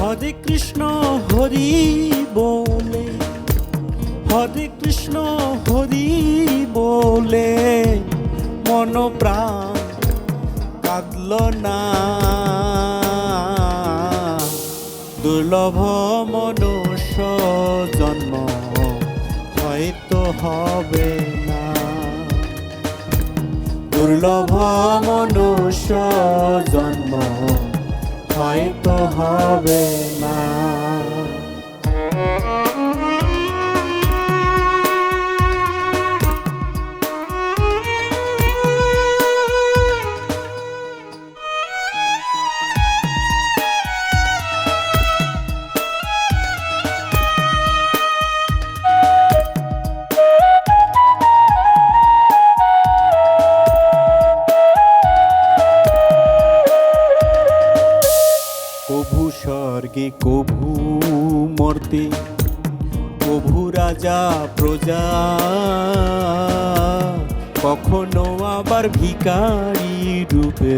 হরে কৃষ্ণ হরি বলে, হরে কৃষ্ণ হরি বলে, মন প্রাণ কাঁদল না। দুর্লভ মনুষ্য জন্ম হয়তো হবে না। দুর্লভ মনুষ্য জন্ম হয়তো হবে স্বর্গে কভু মর্তে, কভু রাজা, প্রজা। কখনো আবার ভিকারি রূপে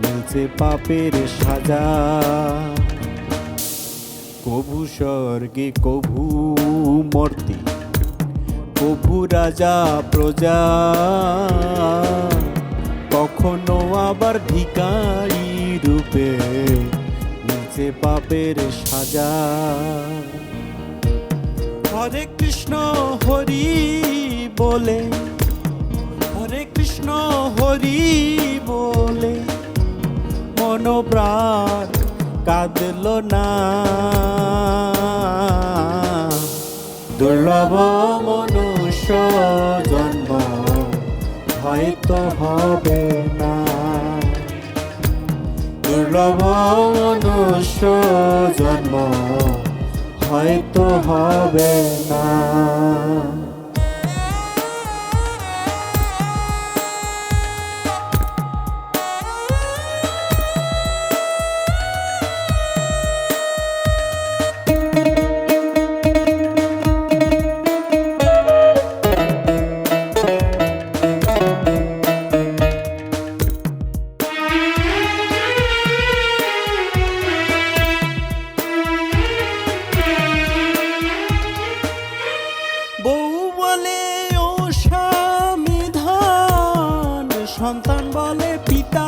মিলছে পাপের সাজা। কভু স্বর্গে কভু মর্তে, কভু রাজা, প্রজা। কখনো আবার ভিকারি রূপে নিচে পাপের সাজা। হরে কৃষ্ণ হরি বলে, হরে কৃষ্ণ হরি বলে, মনোপ্রাণ কাঁদল না। দুর্লভ মনুষ্য জন্ম হয়তো হবে না। দুর্লভ মনুষ্য জন্ম হয়তো হবে না। সন্তান বলে পিতা।